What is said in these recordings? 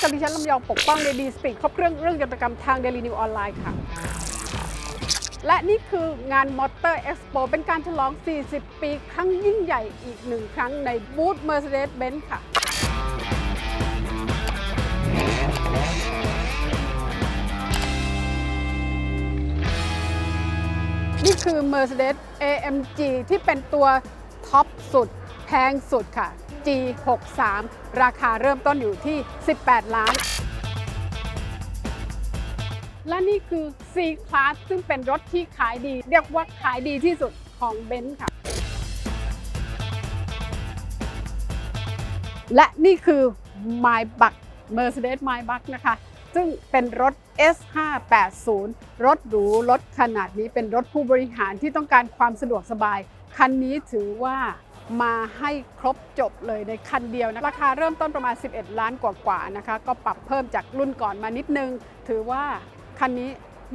กับดิฉันลำยองปกป้องในดีสปีกครบเครื่องเรื่องยนตกรรมทางเดลินิวออนไลน์ค่ะ และนี่คืองานมอเตอร์เอ็กซ์โปเป็นการฉลอง 40 ปีครั้งยิ่งใหญ่อีกหนึ่งครั้งในบูธ Mercedes-Benz ค่ะนี่คือ Mercedes AMG ที่เป็นตัวท็อปสุด แพงสุดค่ะ G63 ราคาเริ่มต้นอยู่ที่ 18 ล้าน และนี่คือ C Class ซึ่งเป็นรถที่ขายดี เรียกว่าขายดีที่สุดของเบนซ์ค่ะ และนี่คือ My b u c k Mercedes My b u c k นะคะ ซึ่งเป็นรถ S580 รถหรูรถขนาดนี้เป็นรถผู้บริหารที่ต้องการความสะดวกสบาย คันนี้ถือว่า มาให้ครบจบเลยในคันเดียวนะราคาเริ่มต้นประมาณ 11 ล้านกว่าๆนะคะ ก็ปรับเพิ่มจากรุ่นก่อนมานิดนึง ถือว่าคันนี้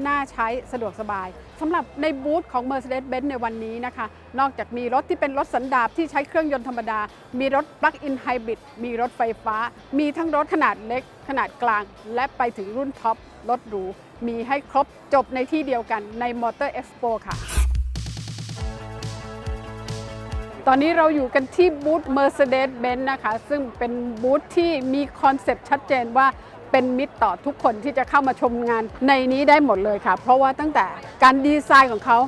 น่าใช้สะดวกสบายสำหรับในบูธของ Mercedes-Benz ในวันนี้นะคะ นอกจากมีรถที่เป็นรถสันดาปที่ใช้เครื่องยนต์ธรรมดา มีรถ Plug-in Hybrid มีรถไฟฟ้า มีทั้งรถขนาดเล็ก ขนาดกลาง และไปถึงรุ่นท็อปรถหรู มีให้ครบจบในที่เดียวกันใน Motor Expo ค่ะ ตอนนี้เราอยู่กันที่บูธ Mercedes-Benz นะคะ ซึ่งเป็นบูธที่มีคอนเซปต์ชัดเจนว่าเป็นมิตรต่อทุกคนที่จะเข้ามาชมงานในนี้ได้หมดเลยค่ะ เพราะว่าตั้งแต่การดีไซน์ของเขา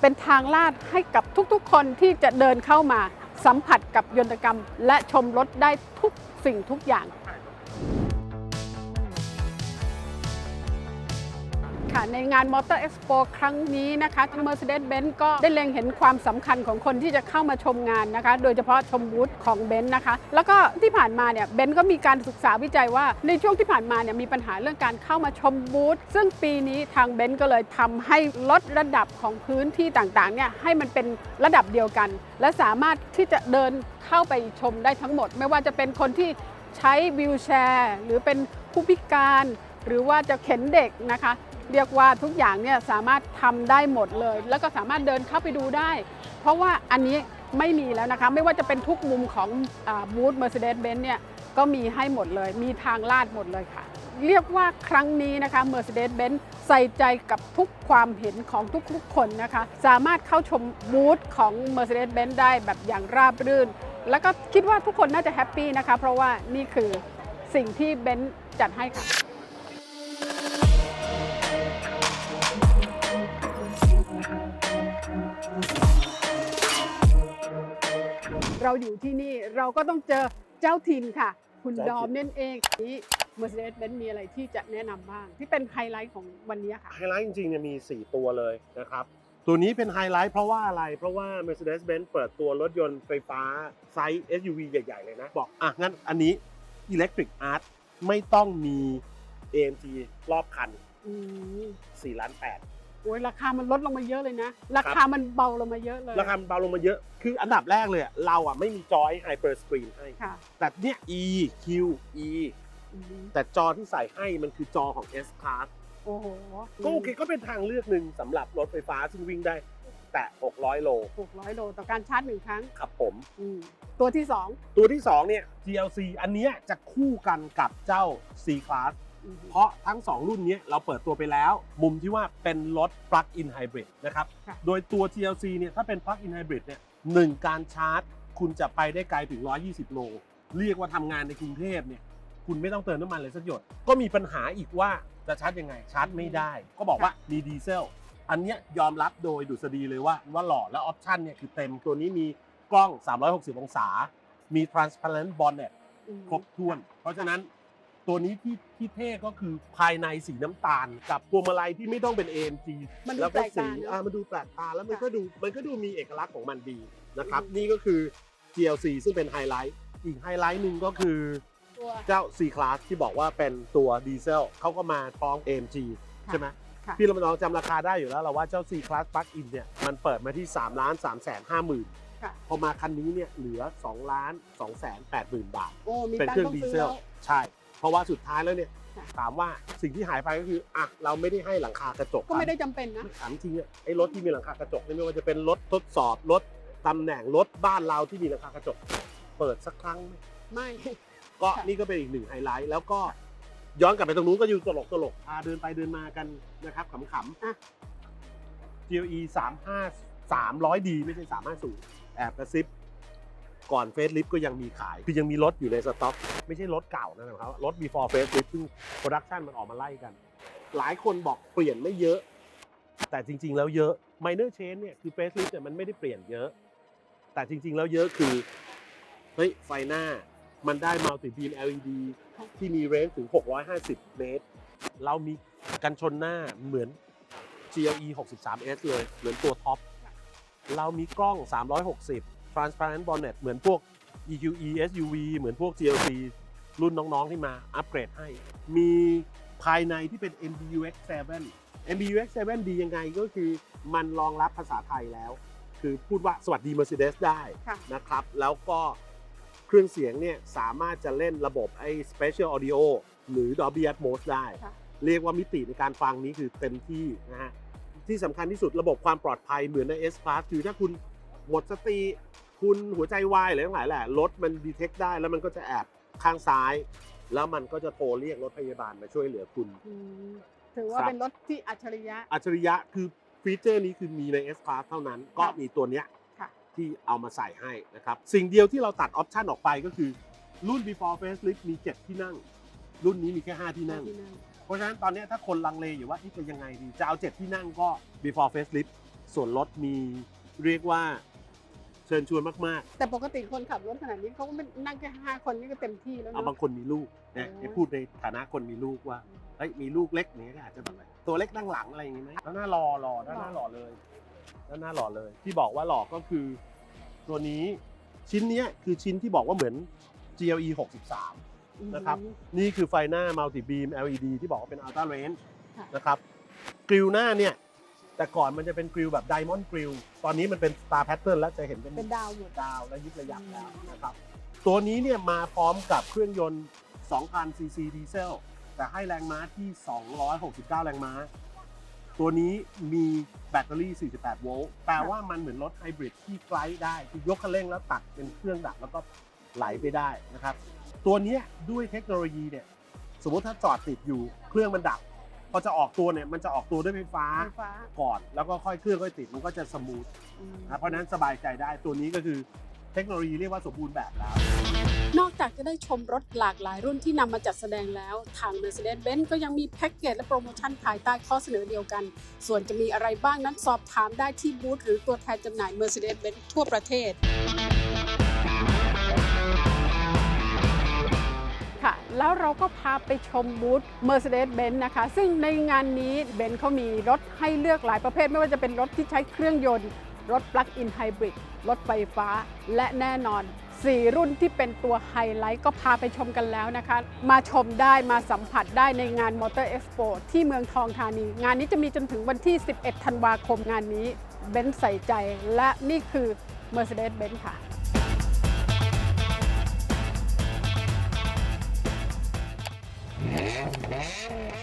เป็นทางลาดให้กับทุกๆ คนที่จะเดินเข้ามาสัมผัสกับยนตกรรม และชมรถได้ทุกสิ่งทุกอย่าง ค่ะ ในงาน Motor Expo ครั้งนี้นะคะทาง Mercedes-Benz ก็ได้เล็งเห็นความสำคัญของคนที่จะเข้ามาชมงานนะคะ โดยเฉพาะชมบูธของเบนซ์นะคะ แล้วก็ที่ผ่านมาเนี่ยเบนซ์ก็มีการศึกษาวิจัยว่า ในช่วงที่ผ่านมาเนี่ยมีปัญหาเรื่องการเข้ามาชมบูธซึ่งปีนี้ทางเบนซ์ก็เลยทำให้ลดระดับของพื้นที่ต่างๆเนี่ยให้มันเป็นระดับเดียวกัน และสามารถที่จะเดินเข้าไปชมได้ทั้งหมด ไม่ว่าจะเป็นคนที่ใช้วิวแชร์ หรือเป็นผู้พิการ หรือว่าจะเข็นเด็กนะคะ เรียกว่าทุกอย่างเนี่ยสามารถทำได้หมดเลย แล้วก็สามารถเดินเข้าไปดูได้ เพราะว่าอันนี้ไม่มีแล้วนะคะ ไม่ว่าจะเป็นทุกมุมของบูธ Mercedes-Benz เนี่ยก็มีให้หมดเลย มีทางลาดหมดเลยค่ะ เรียกว่าครั้งนี้นะคะ Mercedes-Benz ใส่ใจกับทุกความเห็นของทุกๆคนนะคะ สามารถเข้าชมบูธของ Mercedes-Benz ได้แบบอย่างราบรื่น แล้วก็คิดว่าทุกคนน่าจะแฮปปี้นะคะ เพราะว่านี่คือสิ่งที่เบนซ์จัดให้ค่ะ เราอยู่ที่นี่เราก็ต้องเจอเจ้าถิ่นค่ะ คุณเจ้าดอมถิ่นนั่นเองนี้ Mercedes-Benz มีอะไรที่จะแนะนำบ้าง ที่เป็นไฮไลท์ของวันนี้ค่ะ ไฮไลท์จริงๆเนี่ยมี 4 ตัวเลยนะครับ ตัวนี้เป็นไฮไลท์เพราะว่าอะไร เพราะว่า Mercedes-Benz เปิดตัวรถยนต์ไฟฟ้าไซส์ SUV ใหญ่ๆเลยนะ บอกอะงั้นอันนี้ Electric Art ไม่ต้องมี AMG รอบคันอืม4ล้าน8 โอ้ยราคามันลดลงมาเยอะเลยนะ ราคามันเบาลงมาเยอะเลย ราคามันเบาลงมาเยอะ คืออันดับแรกเลยอะเราอะไม่มีจอย Hyper Screen ให้ ค่ะแต่เนี่ย E Q E อืมแต่จอที่ใส่ให้มันคือจอของ S Class โอ้โหก็โอเคก็เป็นทางเลือกหนึ่งสำหรับรถไฟฟ้าซึ่งวิ่งได้แตะ600 โลหกร้อยโลต่อการชาร์จหนึ่งครั้งครับผม อืมตัวที่สองตัวที่ 2 เนี่ย GLC อันเนี้ยจะคู่กันกับเจ้า C Class อืม เพราะทั้ง 2 รุ่นเนี้ยเราเปิดตัวไปแล้ว มุมที่ว่าเป็นรถ Plug-in Hybrid นะครับค่ะโดยตัว GLC เนี่ยถ้าเป็น Plug-in Hybrid เนี่ยหนึ่งการชาร์จ คุณจะไปได้ไกลถึง 120 โล เรียกว่าทำงานในกรุงเทพเนี่ยคุณไม่ต้องเติมน้ำมันเลยสักหยด ก็มีปัญหาอีกว่าจะชาร์จยังไงชาร์จไม่ได้ ก็บอกว่ามีดีเซลอันเนี้ยยอมรับโดยดุษฎีเลยว่าว่าหล่อและออปชันเนี่ยคือเต็มตัวนี้มีกล้อง 360 องศา มี transparent bonnet อืมครบถ้วน เพราะฉะนั้น ตัวนี้ที่ที่เท่ก็คือภายในสีน้ำตาล กับพวงมาลัยที่ไม่ต้องเป็น AMG มันดูแล้วแปก็ลกสีตาเนอะ อ่ามันดูแปลกตาแล้วมันค่ะก็ดูมันก็ดูมีเอกลักษณ์ของมันดีนะครับอืมนี่ก็คือ GLC ซึ่งเป็นไฮไลท์อีกไฮไลท์หนึ่งก็คือ ตัว เจ้า C Class ที่บอกว่าเป็นตัวดีเซลเขาก็มาพร้อม AMG ค่ะใช่ไหมค่ะ พี่เรามาลองจำราคาได้อยู่แล้วเราว่าเจ้า C Class Plug-in เนี่ยมันเปิดมาที่3ล้าน3แสน5หมื่นค่ะ พอมาคันนี้เนี่ยเหลือ2ล้าน2แสน8หมื่นบาท โอ้มีเป็นตังเครื่ค์องต้องดีซื้อเซลแล้วใช่เพ ราะว่าสุดท้ายแล้วเนี่ยค่ะถามว่าสิ่งที่หายไปก็คืออะเราไม่ได้ให้หลังคากระจกก็ไม่ได้จำเป็นนะถามจริงอะไอ้รถที่มีหลังคากระจกเนี่ยไม่ว่าจะเป็นรถทดสอบรถตำแหน่งรถบ้านเราที่มีหลังคากระจก เปิดสักครั้งไหมไม่ก็ค่ะนี่ก็เป็นอีกหนึ่งไฮไลท์แล้วก็ย้อนกลับไปตรงนู้นก็อยู่ตลกตลกพาเดินไปเดินมากันนะครับขำอะๆ GLE 35 300D ไม่ใช่350แอบกระซิบ ก่อนเฟสลิฟก็ยังมีขาย คือยังมีรถอยู่ในสต็อก ไม่ใช่รถเก่านะครับ รถ before face lift ซึ่งโปรดักชันมันออกมาไล่กัน หลายคนบอกเปลี่ยนไม่เยอะ แต่จริง ๆ แล้วเยอะ minor change เนี่ยคือ face lift เนี่ยมันไม่ได้เปลี่ยนเยอะ แต่จริง ๆ แล้วเยอะคือ เฮ้ย ไฟหน้า มันได้ multi beam LED ที่มีเรนจ์ถึง 650 เมตร เรามีกันชนหน้าเหมือน GLE 63S เลย เหมือนตัวท็อป เรามีกล้อง 360 transparent bonnet เหมือนพวก EQE SUV เหมือนพวก GLC รุ่นน้องๆที่มาอัปเกรดให้ มีภายในที่เป็น MBUX 7 MBUX 7ดียังไงก็คือมันรองรับภาษาไทยแล้ว คือพูดว่าสวัสดี Mercedes ได้ค่ะนะครับ แล้วก็เครื่องเสียงเนี่ยสามารถจะเล่นระบบไอ้ Special Audio หรือ Dolby Atmos ได้ค่ะเรียกว่ามิติในการฟังนี้คือเต็มที่นะฮะที่สำคัญที่สุดระบบความปลอดภัยเหมือนใน S Class คือถ้าคุณ หมดสติคุณหัวใจวายอะไรทั้งหลายแหละรถมันดีเทคได้แล้วมันก็จะแอบข้างซ้าย แล้วมันก็จะโทรเรียกรถพยาบาลมาช่วยเหลือคุณอืมถือว่าครับเป็นรถที่อัจฉริยะ อัจฉริยะคือฟีเจอร์นี้คือมีใน S Class เท่านั้น ก็มีตัวเนี้ยค่ะที่เอามาใส่ให้นะครับ สิ่งเดียวที่เราตัดออปชันออกไปก็คือ รุ่น before facelift มี 7 ที่นั่ง รุ่นนี้มีแค่ 5 ที่นั่งที่นั่งเพราะฉะนั้นตอนเนี้ยถ้าคนลังเลอยู่ว่าเอ๊ะจะยังไงดีจะเอา 7 ที่นั่งก็ before facelift ส่วนลดมีเรียกว่า เชิญชวนมากแต่ปกติคนขับรถขนาดนี้เขาก็ไม่นั่งแค่ห้าคนนี่ก็เต็มที่แล้วๆ เอาเนาะ บางคนมีลูกนะโอ้ให้พูดในฐานะคนมีลูกว่าเฮ้ยมีลูกเล็กอย่างเนี้ยก็อาจจะแบบตัวเล็กนั่งหลังอะไรอย่างงี้ไหมแล้วหน้ารอรอด้านหน้าหล่อเลยด้านหน้าหล่อเลย ที่บอกว่าหล่อก็คือ ตัวนี้ชิ้นเนี้ยคือชิ้นที่บอกว่าเหมือน GLE 63 นะครับ นี่คือไฟหน้า multi beam LED ที่บอกว่าเป็น ultra range ค่ะ นะครับกริลหน้าเนี่ย แต่ก่อนมันจะเป็นกริลแบบ diamond grill ตอนนี้มันเป็น star pattern แล้วจะเห็นเป็นเป็นดาวหมด ดาวและยิบระยับแล้วนะครับ ตัวนี้เนี่ยมาพร้อมกับเครื่องยนต์ 2,000 ซีซีดีเซล แต่ให้แรงม้าที่ 269 แรงม้า ตัวนี้มีแบตเตอรี่ 48 โวลต์ แปลว่ามันเหมือนรถไฮบริดที่ไกลได้คือยกคันเร่งแล้วตัดเป็นเครื่องดับแล้วก็ไหลไปได้นะครับ ตัวเนี้ยด้วยเทคโนโลยีเนี่ย สมมติถ้าจอดติดอยู่เครื่องมันดับพ อจะออกตัวเนี่ยมันจะออกตัวด้วยไฟฟ้าไฟฟ้า ก่อนแล้วก็ค่อยเครื่องค่อยติดมันก็จะสมูทอืมนะเพราะฉะนั้นสบายใจได้ตัวนี้ก็คือเทคโนโลยีเรียกว่าสมบูรณ์แบบแล้ว นอกจากจะได้ชมรถหลากหลายรุ่นที่นำมาจัดแสดงแล้ว ทาง Mercedes-Benz ก็ยังมีแพ็กเกจและโปรโมชั่นภายใต้ข้อเสนอเดียวกัน ส่วนจะมีอะไรบ้างนั้นสอบถามได้ที่บูธหรือตัวแทนจำหน่าย Mercedes-Benz ทั่วประเทศ แล้วเราก็พาไปชมบูธ Mercedes-Benz นะคะ ซึ่งในงานนี้เบนซ์เขามีรถให้เลือกหลายประเภท ไม่ว่าจะเป็นรถที่ใช้เครื่องยนต์ รถ Plug-in Hybrid รถไฟฟ้า และแน่นอน 4 รุ่นที่เป็นตัวไฮไลท์ก็พาไปชมกันแล้วนะคะ มาชมได้มาสัมผัสได้ในงาน Motor Expo ที่เมืองทองธานี งานนี้จะมีจนถึงวันที่ 11 ธันวาคมงานนี้เบนซ์ใส่ใจและนี่คือ Mercedes-Benz ค่ะ Yeah.